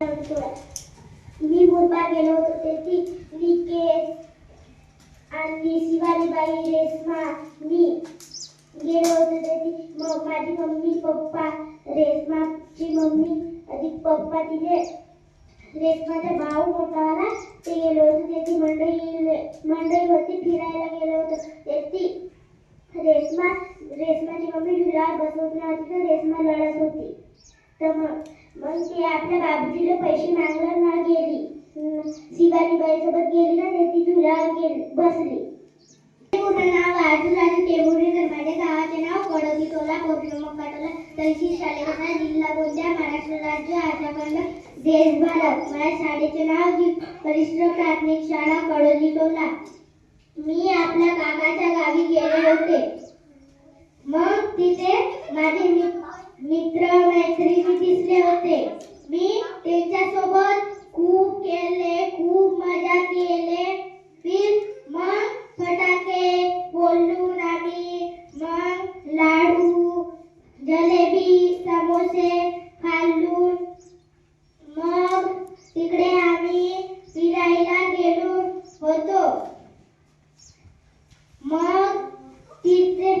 मी मुंबई गेलो होतो तेथी विकेस आणि शिवाजीबाई रेश्मा मी गेलो होतो तेथी. मग माझी मम्मी पप्पा रेश्माची मम्मी अधिक पप्पा तिथे. रेश्माचा भाऊ होताना ते गेलो होतो तेथी. मंडई मंडईवरती फिरायला गेलो होतो तेथी. रेश्मा रेश्माची मम्मी झुलावर बसवत नव्हती तर रेश्मा लढत होती. तर मग ती आपल्या बाबूजीला पैसे मागणार ना गेली. हम्म, शिवाजी बाईसोबत गेली ना तर ती झुलावर गेली बसली. पूर्ण नाव आणि टेंभुर्णीकर माझ्या गावाचे नाव कडोली टोला कोटलो मक्काटोला तहसील शालेकसा जिल्हा गोंदिया महाराष्ट्र राज्य आजखंड देश भारत माझ्या शाळेचे नाव जी परिश्रम प्राथमिक शाळा कडोली टोला मी आपल्या काकाच्या गावी गेले होते. मग तिथे माझे मित्र मित्र मैत्रिणी दिसले होते. मी त्यांच्यासोबत खूप केले खूप मजा केले. फिर मग फटाके बोलून आम्ही मग लाडू जलेबी समोसे खाल्लून मग तिकडे आम्ही फिरायला गेलो होतो. मग तिथे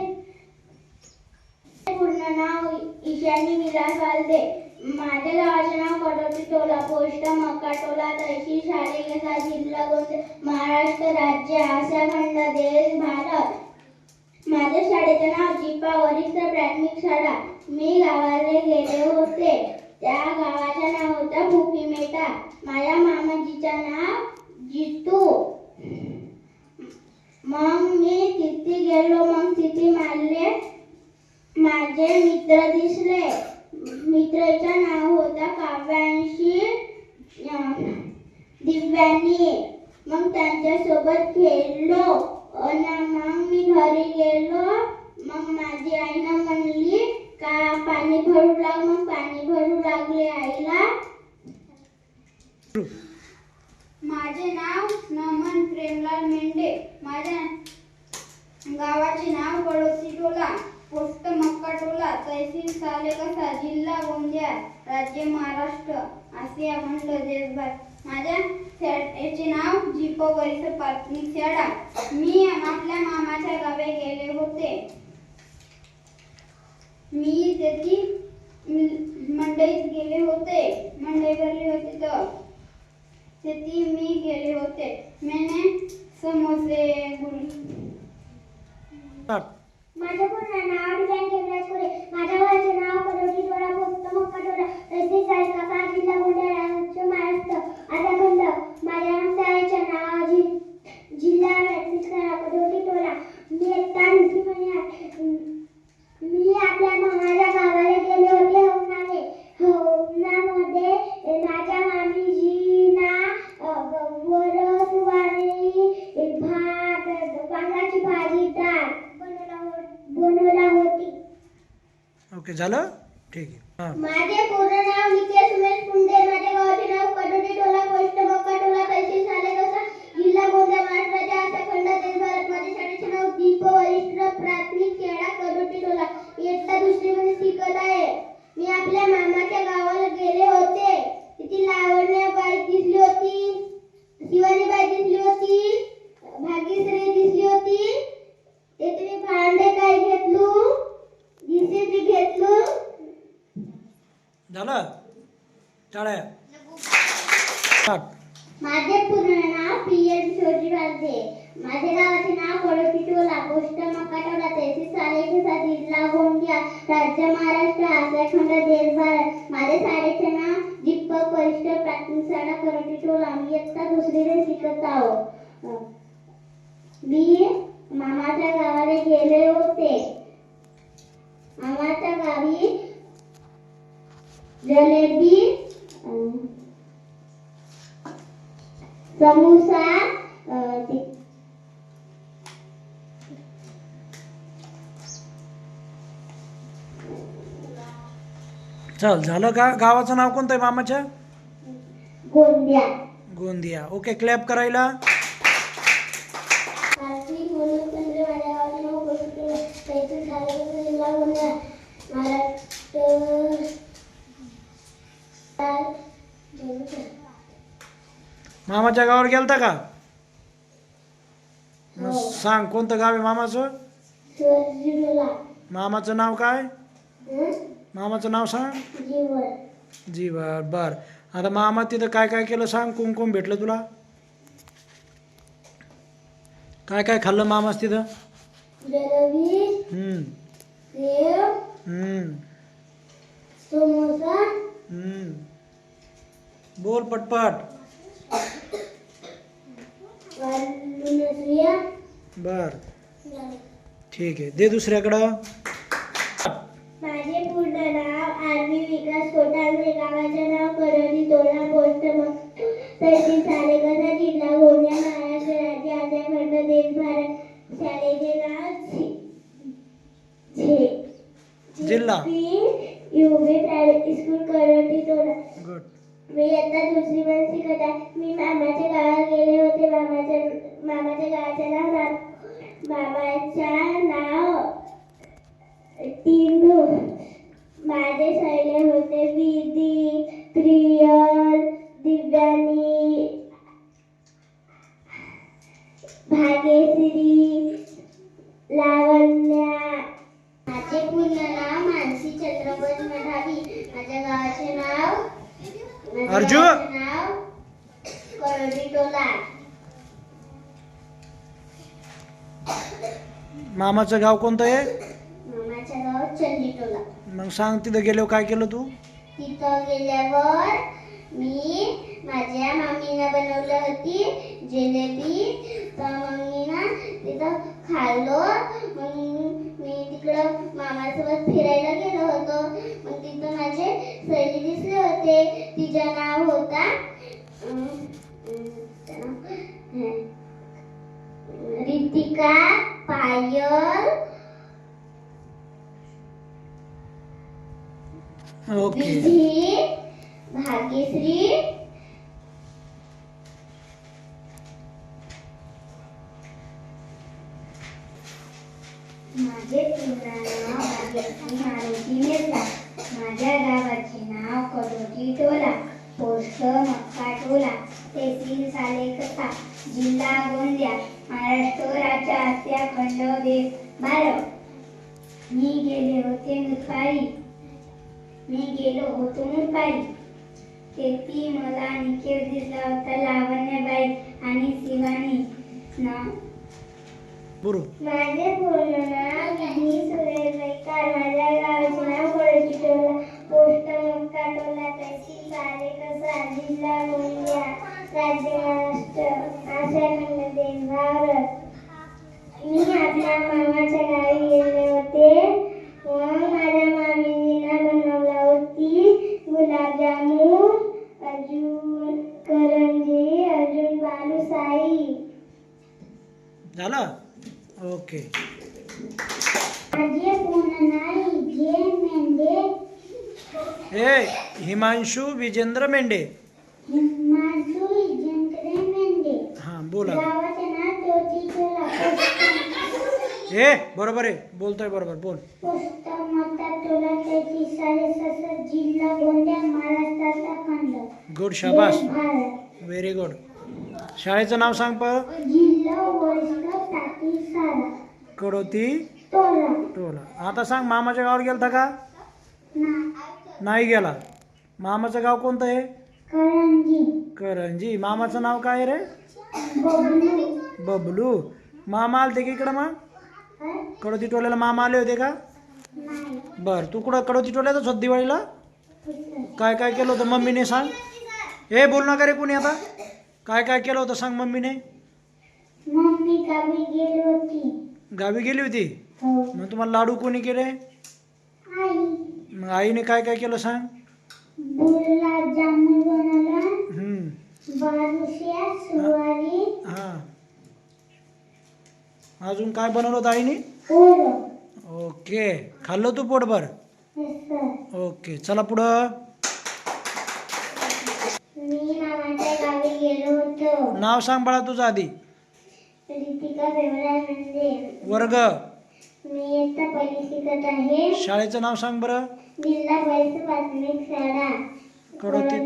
पूर्ण नाव ईशानी विलास वालदे माझ्या गावाचे नाव कटोटी टोला पोस्ट मक्का टोला तहसील शालेकसा जिल्हा गोंदिया महाराष्ट्र राज्य आशिया खंड देश भारत. माझ्या शाळेचे नाव जिपा वरिष्ठ प्राथमिक शाळा. मी गावाला गेले होते. त्या गावाचे नाव होतं भूपी मेटा माझ्या मामाजीचं नाव जितू. मग मी तिथे गेलो मग तिथे मारले माझे मित्र दिसले. मित्राचं नाव होता काव्यांशी दिव्यांनी. मग त्यांच्यासोबत खेळलो. आणि मग मी घरी गेलो. मग माझी आईनं म्हणली का पाणी भरू लाग. मग पाणी भरू लागले आईला. माझे नाव नमन प्रेमलाल मेंढे. माझ्या गावाचे नाव पडोसी टोला. पोस्ट मक्का टोला तहसील सालेकसा जिल्हा गोंदिया राज्य महाराष्ट्र आशिया खंड देशभर. माझ्या शाळेचे नाव जिपो वरिष्ठ प्राथमिक शाळा. मी आपल्या मामाच्या गावे गेले होते. मी तेथी मंडईत गेले होते. मंडई भरली होती तर तेथी मी गेले होते. मेने समोसे गुल माझं पूर्ण नाव डिझाईन केवराज कोरे माझ्या गावाचे नाव कडोली टोला पोस्ट मक्का टोला तहसील सालेकसा जिल्हा गोंदिया राज्य महाराष्ट्र आझाखंड माझ्या शाळेचे नाव जि जिल्हा प्राथमिक शाळा कडोली टोला मी एकटा आणखी म्हणे मी आपल्या मामाच्या गावाला गेले होते होमनाने होमनामध्ये माझ्या मामीजीना वरसवारी भात वांगाची भाजी डाळ बनवला हो- बनवला होती ओके झालं? ठीक आहे. हां. माझे पूर्ण नाव निकेश उमेश पुंडे माझे गावाचे नाव कडोली टोला पोस्ट मक्का टोला तहसील सालेकसा जिल्हा गोंदिया महाराष्ट्राच्या आसा खंड देश भारत माझ्या शाळेचे नाव दीप वरिष्ठ प्राथमिक शाळा कडोली टोला इयत्ता दुसरीमध्ये शिकत आहे मी आपल्या मामाच्या गावाला गेले होते तिथे लावण्याबाई दिसली होती शिवाजीबाई दिसली होती भाग्यश्री दिसली होती तिथे मी भांडे काय घेतलो जीसीबी घेतलो झालं टाळ्या स्टार्ट माझे पूर्ण नाव पी एन शोजी वालदे माझ्या गावाचे नाव कडोटी टोला पोस्ट मकाटोला तहसील सालेकसा जिल्हा गोंदिया राज्य महाराष्ट्र आशिया खंड देश भारत माझ्या शाळेचे नाव दीपक वरिष्ठ प्राथमिक शाळा कडोटी टोल आम्ही इयत्ता दुसरीकडे शिकत आहोत. मी मामाच्या गावाला गेले होते. मामाच्या गावी जलेबी समोसा चल झालं का? गावाचं नाव कोणतं आहे मामाच्या? गोंदिया. गोंदिया. ओके क्लॅप करायला. मामाच्या गावावर गेलता का? मग हो. सांग कोणतं गाव आहे मामाचं? मामाचं नाव काय? मामाचं नाव सांग. जीवन जी बर. बर आता मामा तिथं काय काय केलं सांग कुंकुम भेटलं तुला? काय काय खाल्लं मामाच तिथं? हम्म. हम्म. हम्म. बोल पटपट. बर. ठीक आहे. दे दुसऱ्याकडं माझे पूर्ण नाव आर्मी विकास कोटांबरे गावाचे नाव करडी तोडा पोस्ट तहसील सालेकसा जिल्हा गोंदिया महाराष्ट्र राज्य आद्याखंड देश भारत शाळेचे नाव झे- जिल्हा. युबी प्रायव्हेट स्कूल करडी तोडा. मी आता दुसरी पण शिकत आहे. मी मामाच्या गावात गेले होते. मामाच्या मामाच्या गावाचे नाव मामाच्या नाव टिनू माझे सैले होते विधी प्रियल दिव्यानी भाग्यश्री लावण्या. माझे पूर्ण नाव मानसी चंद्रबोस मठावी माझ्या गावाचे नाव? अर्जुन! नाव? करडीटोला मामाचं गाव कोणतं आहे मामाच्या गाव चंदीटोला मग सांग तिथं गेल्यावर काय केलं तू? तिथं गेल्यावर मी माझ्या मम्मीनं बनवलं होती जिलेबी. तर मम्मीनं तिथं खाल्लो. मग मी तिकडं मामासोबत फिरायला गेलो होतो. मग तिथं माझे सैली दिसले होते. तिचं नाव होता रितिका पायल. ओके. भाग्यश्री. माझे पूर्ण नाव भाग्यश्री मारुती मिर्झा. माझ्या गावाचे नाव कडोटी टोला. पोस्ट मक्का टोला. तहसील सालेकसा. जिल्हा गोंदिया. महाराष्ट्र राज्य आसिया खंड देश भारत. मी गेले होते मुखारी मी गेलो होतो मुंबई तेथी मला निकेत दिसला होता लावण्याबाई आणि शिवानी. ना. माझे पूर्ण नाव माझ्या गावाचे पोस्ट तहसील सालेकसा जिल्हा गोंदिया राज्य महाराष्ट्र खंड भारत. मी आपल्या मामाच्या गावी गेले होते. मग माझ्या मामीने बनवला गुलाबजामुन अजून करंजी अजून बालुशाही झालं? ओके. माझे पूर्ण नाव जे मेंढे. ए हिमांशु विजेंद्र मेंढे. हिमांशु जंत्रे मेंढे. हां बोला. गावाचे नाव ज्योतिषोला. ए बरोबर आहे. बोलतोय बरोबर बोल. गुड शाबास. व्हेरी गुड शाळेचं नाव सांग कडोती तोला टोला आता सांग मामाच्या गावावर गेलता का? नाही गेला. मामाचं गाव कोणतं आहे? करंजी. करंजी. मामाचं नाव काय रे? बबलू. बबलू. मामा आलते की इकडं मग? कडोती टोल्याला मामा आले होते का? बर तू कुठं कडोती टोल्यातच होत दिवाळीला. काय काय केलं होतं मम्मीने सांग? ए बोल ना का रे कोणी आता. काय काय केलं होतं सांग मम्मीने? मम्मी गावी गेली होती. गावी गेली होती? हो. मग तुम्हाला लाडू कोणी केले? आई. मग आईने काय काय केलं सांग? गुलाबजामुन बनवला. हम्म, सुवारी हां. अजून काय बनवलं होतं ओके. खाल्लं तू पोटभर? ओके. चला पुढं. नाव सांग बाळा तुझं आधी. वर्ग. शाळेचं नाव सांग बरं. जिल्हा परिषद प्राथमिक शाळा कडोती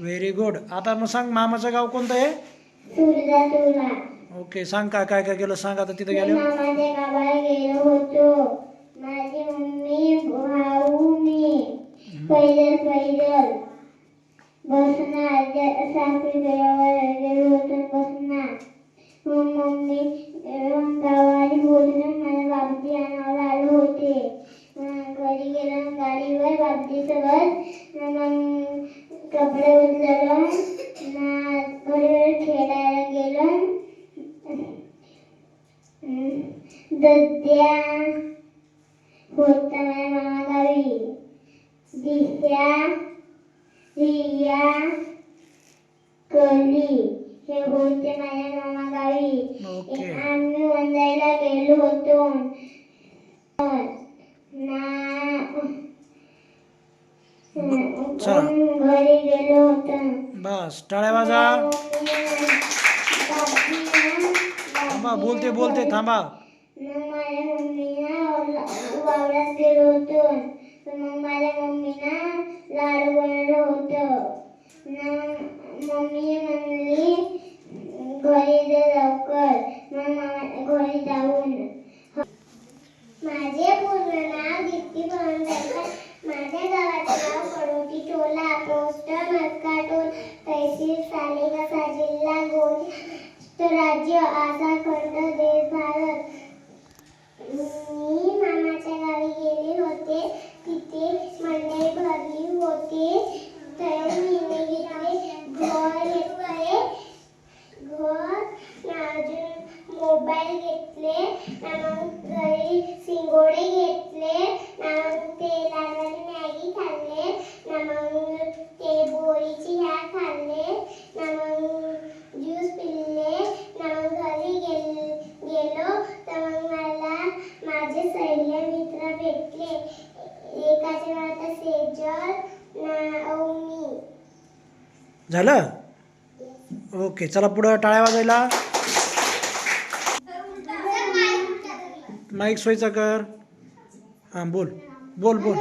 व्हेरी गुड आता मग सांग मामाचं गाव कोणतं आहे? ओके सांग काय काय काय केलं? सांग आता तिथं मामाच्या गावाला गेलो होतो. माझी मम्मी भाऊ मी. पैदल पैदल. बसणार गेलो होतो बसणार. मग मम्मी गावाला बोलून मला बाबजी आणायला आले होते. मग घरी गेलो गाडीवर बाबजीसोबत मग कपडे बदललो बरोबर खेळायला गेलो दद्या होता माझ्या मामागावी दिस्या रिया कली हे होते माझ्या मामागावी ओके. आम्ही मंदायला गेलो होतो ना चला. घरी गेलो बस टाळ्या वाजा थांबा बोलते बोलते थांबा मग माझ्या मम्मीना गेलो मग माझ्या लाडू बनवलं होतं मग मम्मी म्हणली घरी जा लवकर मग घरी जाऊन माझे पूर्ण नाव दीप्ती पवनकर माझ्या गावाचे नाव पडोटी टोला पोस्ट मस्काटोल तहसील सालेकसा जिल्हा गोंद राज्य आसाम खंड देश भारत मी मामाच्या गावी गेले होते तिथे मंडई भरली होती तर मी घेतले घर घेतले घर अजून मोबाईल घेतले मग घरी शिंगोडे घेतले मग ते लालवाली मॅगी खाल्ले मग ते बोरीची ह्या खाल्ले मग ज्यूस पिल्ले मग घरी गेल गेलो तर मग मला माझे सैन्य मित्र भेटले एकाचे नाव होतं सेजल ना अवनी झालं ओके चला पुढं टाळ्या वाजायला. माईक सोयीचा कर. हां बोल बोल बोल.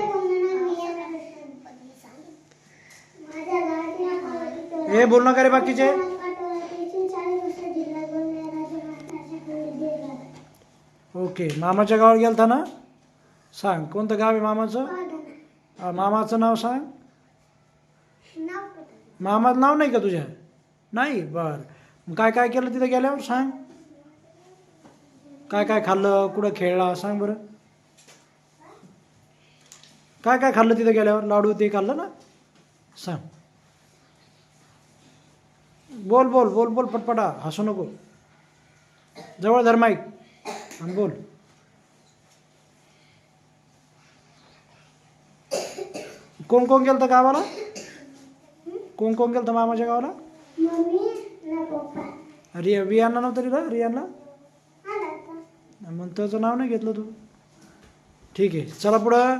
हे बोल ना का रे बाकीचे. ओके मामाच्या गावाला गेलता ना? सांग कोणतं गाव आहे मामाचं? मामाचं नाव सांग. मामाचं नाव नाही का तुझ्या? नाही बर. काय काय केलं तिथं गेल्यावर? सांग. काय काय खाल्लं? कुठं खेळला? सांग बरं. काय काय खाल्लं तिथं गेल्यावर? लाडू ते खाल्लं ना? सांग. बोल बोल बोल बोल पटपटा. हसू नको. जवळ धर माईक आणि बोल. कोण कोण गेलं गावाला? कोण कोण गेलं मामाच्या गावाला? रिया रियाना नव्हतं रे रियाना मग त्याचं नाव नाही घेतलं तू. ठीक आहे चला पुढं.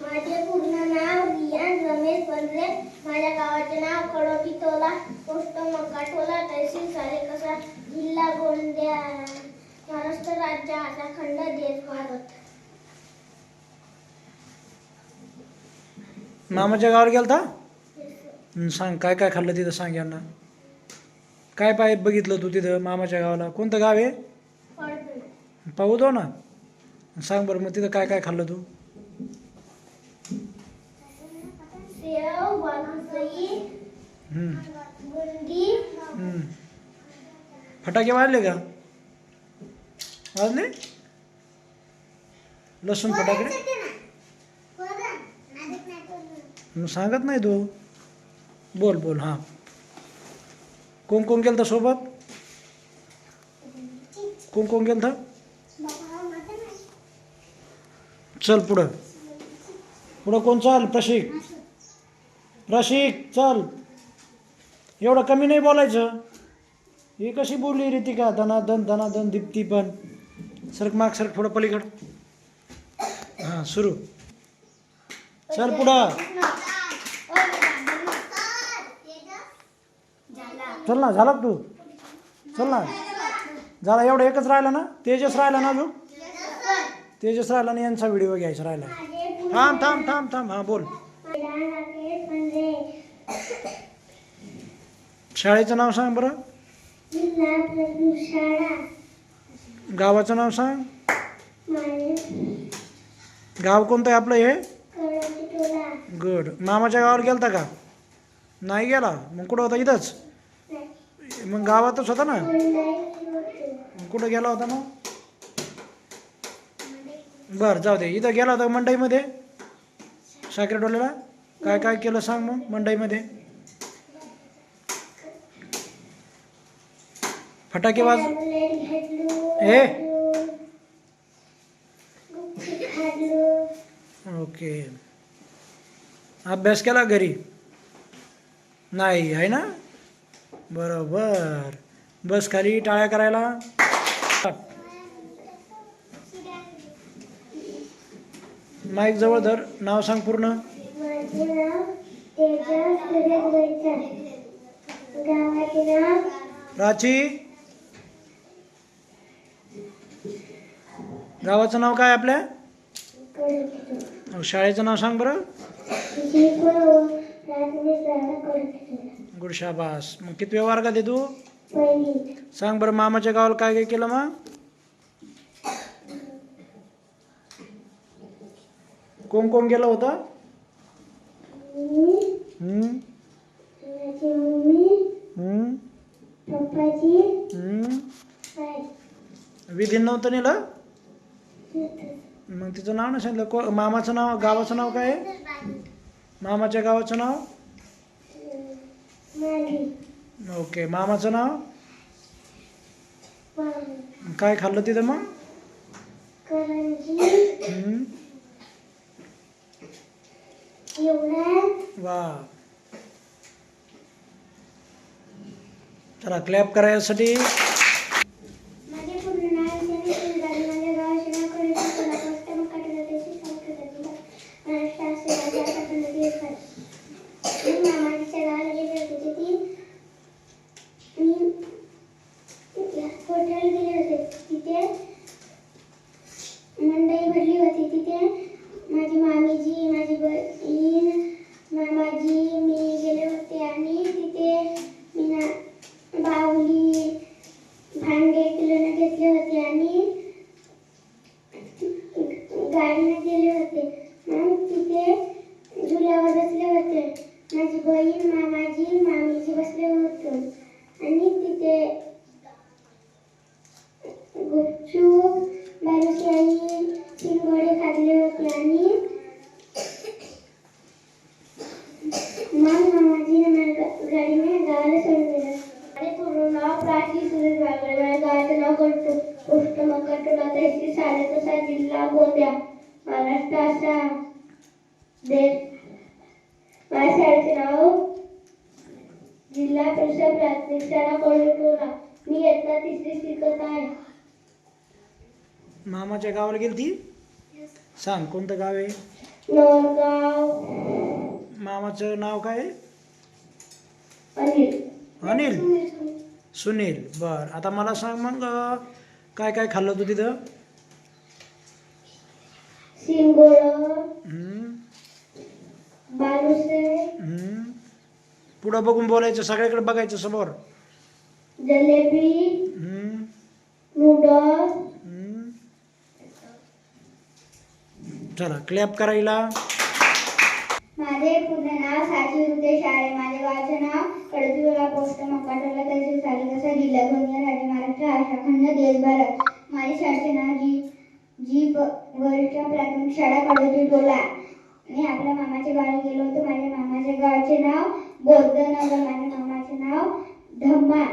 माझे पूर्ण नाव रियान रमेश पंधरे माझ्या गावाचे नाव कडोटी टोला. पोस्ट मक्का टोला तहसील सालेकसा जिल्हा गोंदिया. महाराष्ट्र राज्य आसा खंड देश भारत. मामाच्या गावाला गेलता? सांग काय काय खाल्लं तिथं? सांग यांना. काय पाय बघितलं तू तिथं मामाच्या गावाला? कोणतं गाव आहे? पाहू दो ना सांग बरं मग तिथं काय काय खाल्लं तू? फटाके वाजले का? वाजले लसूण फटाके? सांगत नाही तू? बोल बोल हां. कोण कोण गेलं सोबत? कोण कोण गेलं चल पुढं. पुढं कोण चाल? प्रशिक. प्रशिक चल. एवढं कमी नाही बोलायचं. ही कशी बोलली रितिका धनाधन धनाधन दीप्ती पण. सरक माग सरक पुढं पलीकड. हां सुरू. चल पुढं. चल ना झाला तू? चल ना. झाला एवढं एकच राहिलं ना? तेजस राहिला ना अजून? तेजस राहिला आणि यांचा व्हिडिओ घ्यायचा राहिला. थांब थांब थांब थांब. हां बोल. शाळेचं नाव सांग बरं. गावाचं नाव सांग. गाव कोणतं आहे आपलं हे? गुड. मामाच्या गावाला गेलता का? नाही गेला? मग कुठं होता? इथंच? मग गावातच होता ना? मग कुठं गेला होता मग? बरं जाऊ दे. इथं गेला होता मंडईमध्ये? साखरेटोल्याला काय काय केलं सांग मग मंडईमध्ये? फटाके वाज हे? ए? ओके. अभ्यास केला घरी? नाही आहे ना? बरोबर. बस खाली टाळ्या करायला. माईक जवळ धर. नाव सांग पूर्ण. गोयकर गावाचे नाव प्राची गावाचं नाव काय आपल्या? शाळेचं नाव सांग बरं. जी को प्राथमिक शाळा कडकिटो गुड शाबास. मग किती वर्गात आहे तू? सांग बरं मामाच्या गावाला काय काय केलं मग? कोण कोण गेलं होतं? विधी नव्हतं नेलं? मग तिचं नाव नाही सांगितलं. को मामाचं नाव गावाचं नाव काय आहे? मामाच्या गावाचं नाव? ओके मामाचं नाव? काय खाल्लं तिथं मग? वा. चला क्लॅप करायसाठी you. गावाला गेली ती? सांग कोणतं गाव आहे? मामाचं नाव काय? आहे? अनिल. अनिल? सुनील बर. आता मला सांग मग काय काय खाल्लं तू तिथं. पुढं बघून बोलायचं सगळ्याकडे बघायचं समोर. जलेबी. नूडल्स हम्म. चला क्लॅप करायला. माझे पूर्ण नाव साची हृदय शाळे. माझे गावचे नाव कडजुला पोस्ट मकाटोला तहसील सालेकसा जिल्हा गोंदिया राज्य महाराष्ट्र आशाखंड देश भारत. माझे शाळेचे नाव जी जी प- वरिष्ठ प्राथमिक शाळा कडोजी टोला मी आपल्या मामाच्या गावी गेलो होतो. माझ्या मामाच्या गावाचे नाव बोधनगर माझ्या मामाचे नाव धम्मा.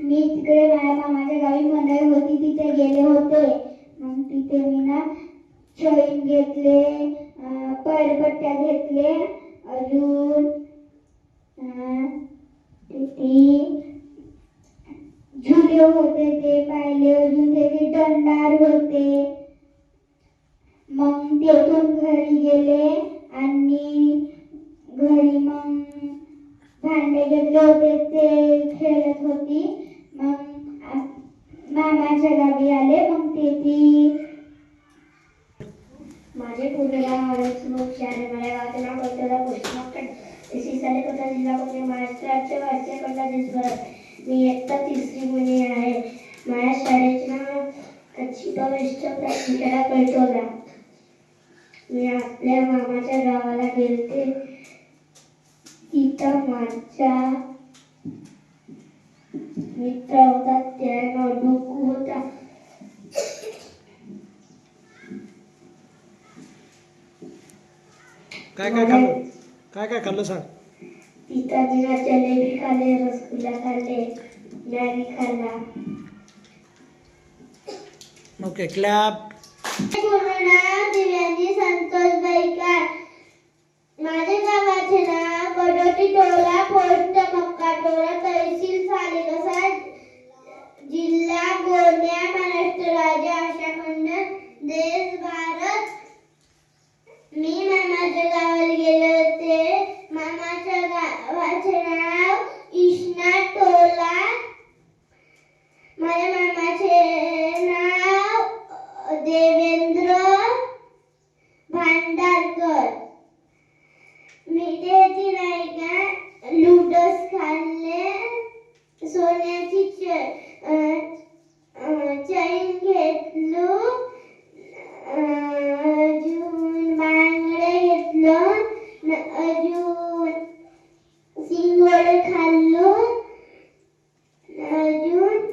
मी तिकडे माझ्या मामाच्या गावी मंडई होती. तिथे गेले होते. मग तिथे मी ना चैन घेतले पैरपट्ट्या घेतले अजून झुले होते ते पाहिले अजून ते दंडार होते. मग तेथून घरी गेले आणि घरी मग भांडे घेतले होते ते खेळत होती. मग मामाच्या गावी आले मग ते ती माझे पूर्ण नाव आनंद सुमुख शहाणे मला गावाचे नाव कळतला पोस्टमार्क श्री सालेकटा जिल्हा पुणे महाराष्ट्राच्या वारसाकडला देशभरात मी इयत्ता तिसरी मुली आहे. माझ्या शाळेचे नाव चिपविष्ट प्राथमिकला मी आपल्या मामाच्या गावाला गेलते. तिथं माझ्या मित्र होता त्या नाव होता. काय काय खाल्लं? काय काय खाल्लं सांग. तिथं मी ना जलेबी खाल्ले रसगुल्ला खाल्ले मॅगी खाल्ला. ओके क्लॅप पूर्ण नाव दिव्यांनी संतोष बैकार. माझे गावाचे नाव कडोटी टोला पोस्ट मक्का टोला तहसील सालेकसा जिल्हा गोंदिया महाराष्ट्र राज्य आशा खंड देश भारत मी मामाच्या गावाला गेले होते मामाच्या गावाचे नाव इष्णा टोला माझ्या मामाचे नाव अ, देवेंद्र भांडारकर मी त्याची नाही का लुडोस खाल्ले सोन्याची चैन घेतलो अजून बांगडे घेतलो अजून सिंगोडे खाल्लो अजून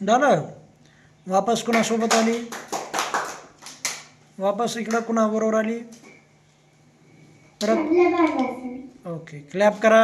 झालं वापस कुणासोबत आली? वापस इकडं कुणाबरोबर आली? ओके क्लॅप करा.